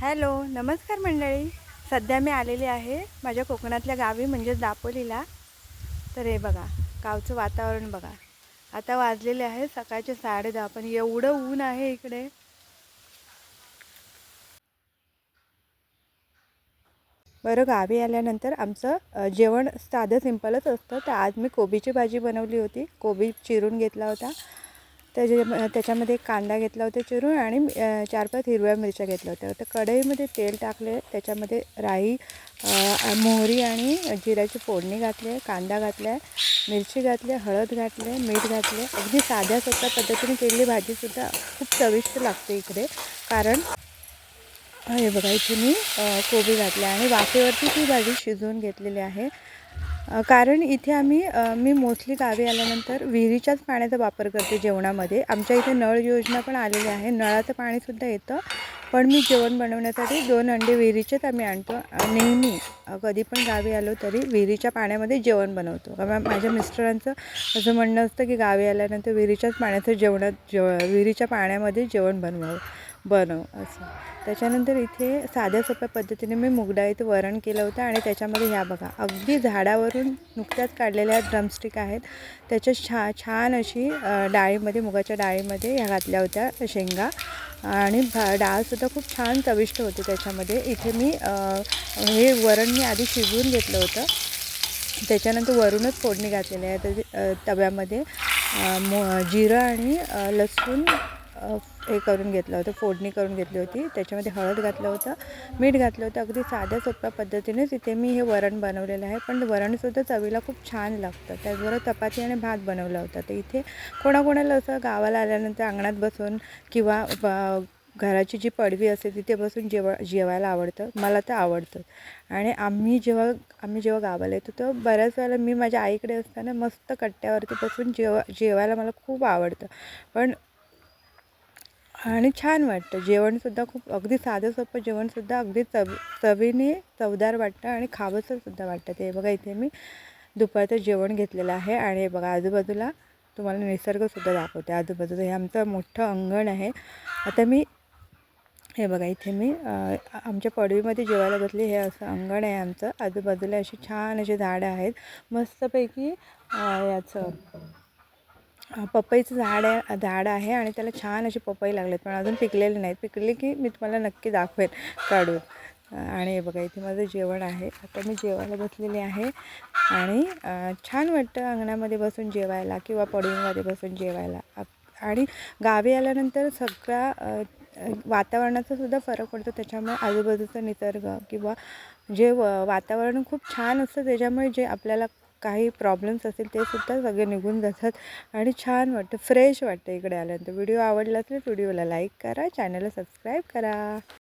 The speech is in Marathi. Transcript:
हॅलो नमस्कार मंडळी. सध्या मी आलेली आहे माझ्या कोकणातल्या गावी म्हणजेच दापोलीला. तर हे बघा गावचं वातावरण बघा. आता वाजलेले आहे सकाळचे साडे दहा पण एवढं ऊन आहे इकडे. बरं गावी आल्यानंतर आमचं जेवण साधं सिंपलच असतं. तर आज मी कोबीची भाजी बनवली होती. कोबी चिरून घेतला होता. त्याच्या त्याच्यामध्ये कांदा घेतला होता चिरून आणि चार पाच हिरव्या मिरच्या घेतल्या होत्या. तर कढईमध्ये तेल टाकले त्याच्यामध्ये राई मोहरी आणि जिऱ्याची फोडणी घातली आहे कांदा घातला मिरची घातली हळद घातले मीठ घातले. अगदी साध्या सोप्या पद्धतीने केलेली भाजीसुद्धा खूप चविष्ट लागते इकडे. कारण हे बघा इथे मी कोबी घातले आणि वाफेवरती ती भाजी शिजवून घेतलेली आहे. कारण इथे आम्ही मी मोस्टली गावी आल्यानंतर विहिरीच्याच पाण्याचा वापर करते जेवणामध्ये. आमच्या इथे नळ योजना पण आलेली आहे. नळाचं पाणीसुद्धा येतं. पण मी जेवण बनवण्यासाठी दोन अंडे विहिरीचेच आम्ही आणतो. नेहमी कधी पण गावी आलो तरी विहिरीच्या पाण्यामध्ये जेवण बनवतो. कारण माझ्या मिस्टरांचं असं म्हणणं असतं की गावी आल्यानंतर विहिरीच्याच पाण्याचं जेवणात जेव विहिरीच्या पाण्यामध्ये जेवण बनवावं. बनव असं. त्याच्यानंतर इथे साध्या सोप्या पद्धतीने मी मुगडाळीचं वरण केलं होतं आणि त्याच्यामध्ये ह्या बघा अगदी झाडावरून नुकत्याच काढलेल्या ड्रमस्टिक आहेत. त्याच्या छा छान अशी डाळीमध्ये मुगाच्या डाळीमध्ये ह्या घातल्या होत्या शेंगा. आणि भा डाळसुद्धा खूप छान चविष्ट होती त्याच्यामध्ये. इथे मी हे वरण मी आधी शिजवून घेतलं होतं. त्याच्यानंतर वरूनच फोडणी घातलेली आहे तव्यामध्ये. मो जिरं आणि लसूण हे करून घेतलं होतं फोडणी करून घेतली होती. त्याच्यामध्ये हळद घातलं होतं मीठ घातलं होतं. अगदी साध्या सोप्या पद्धतीनेच इथे मी हे वरण बनवलेलं आहे. पण वरणसुद्धा चवीला खूप छान लागतं. त्याचबरोबर चपाती आणि भात बनवला होता. तर इथे कोणाकोणाला असं गावाला आल्यानंतर अंगणात बसून किंवा घराची जी पडवी असते तिथे बसून जेव जेवायला आवडतं. मला तर आवडतं. आणि आम्ही जेव्हा आम्ही जेव्हा गावाला येतो तर बऱ्याच वेळेला मी माझ्या आईकडे असताना मस्त कट्ट्यावरती बसून जेव जेवायला मला खूप आवडतं. पण आणि छान वाटतं. जेवणसुद्धा खूप अगदी साधं सोपं जेवणसुद्धा अगदी चव चवीने चवदार वाटतं आणि खावंसंसुद्धा वाटतं. ते बघा इथे मी दुपारचं जेवण घेतलेलं आहे आणि हे बघा आजूबाजूला तुम्हाला निसर्गसुद्धा दाखवते. आजूबाजूला हे आमचं मोठं अंगण आहे. आता मी हे बघा इथे मी आमच्या पडवीमध्ये जेवायला बसली. हे असं अंगण आहे आमचं. आजूबाजूला अशी छान अशी झाडं आहेत. मस्तपैकी याचं पपईचं झाड आहे झाड आहे आणि त्याला छान असे पपई लागलेत. पण अजून पिकलेले नाहीत. पिकले की मी तुम्हाला नक्की दाखवेन काढून. आणि हे बघा इथे माझं जेवण आहे. आता मी जेवायला बसलेले आहे आणि छान वाटतं अंगणामध्ये बसून जेवायला किंवा पडवीमध्ये बसून जेवायला. आणि गावी आल्यानंतर सगळ्या वातावरणाचा सुद्धा फरक पडतो. त्याच्यामुळे आजूबाजूचा निसर्ग किंवा जे व वातावरण खूप छान असतं त्याच्यामुळे जे आपल्याला काही प्रॉब्लेम्स असतील ते सुद्धा सगळे निघून जातात आणि छान वाटतं फ्रेश वाटतं इकडे आल्यानंतर. व्हिडिओ आवडला असेल व्हिडिओला लाईक करा चॅनलला सबस्क्राईब करा.